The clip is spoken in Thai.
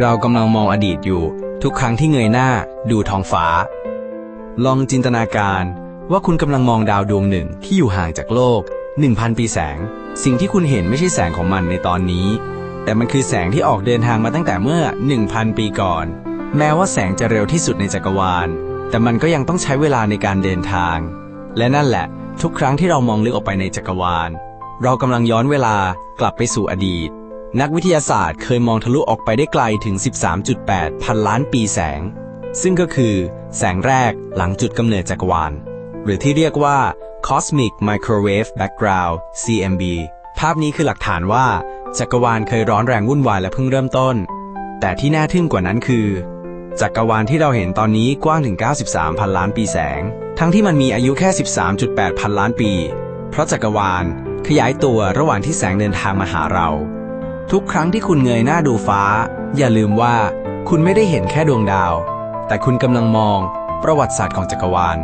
เรากำลังมองอดีตอยู่ ทุกครั้งที่เงยหน้าดูท้องฟ้า ลองจินตนาการว่าคุณกำลังมองดาวดวงหนึ่งที่อยู่ห่างจากโลก 1,000 ปีแสง สิ่งที่คุณเห็นไม่ใช่แสงของมันในตอนนี้ แต่มันคือแสงที่ออกเดินทางมาตั้งแต่เมื่อ 1,000 ปีก่อน แม้ว่าแสงจะเร็วที่สุดในจักรวาล แต่มันก็ยังต้องใช้เวลาในการเดินทาง และนั่นแหละ ทุกครั้งที่เรามองลึกออกไปในจักรวาล เรากำลังย้อนเวลากลับไปสู่อดีต นักวิทยาศาสตร์เคยมองทะลุออกไปได้ไกลถึง 13.8 พันล้านปีแสง ซึ่งก็คือแสงแรกหลังจุดกำเนิดจักรวาล หรือที่เรียกว่า Cosmic Microwave Background CMB ภาพนี้คือหลักฐานว่า จักรวาลเคยร้อนแรงวุ่นวายและเพิ่งเริ่มต้น แต่ที่น่าทึ่งกว่านั้นคือ จักรวาลที่เราเห็นตอนนี้กว้างถึง 93 พันล้านปีแสง ทั้งที่มันมีอายุแค่ 13.8 พันล้านปี เพราะจักรวาลขยายตัวระหว่างที่แสงเดินทางมาหาเรา ทุกครั้งที่คุณเงยหน้าดูฟ้า อย่าลืมว่าคุณไม่ได้เห็นแค่ดวงดาว แต่คุณกำลังมองประวัติศาสตร์ของจักรวาล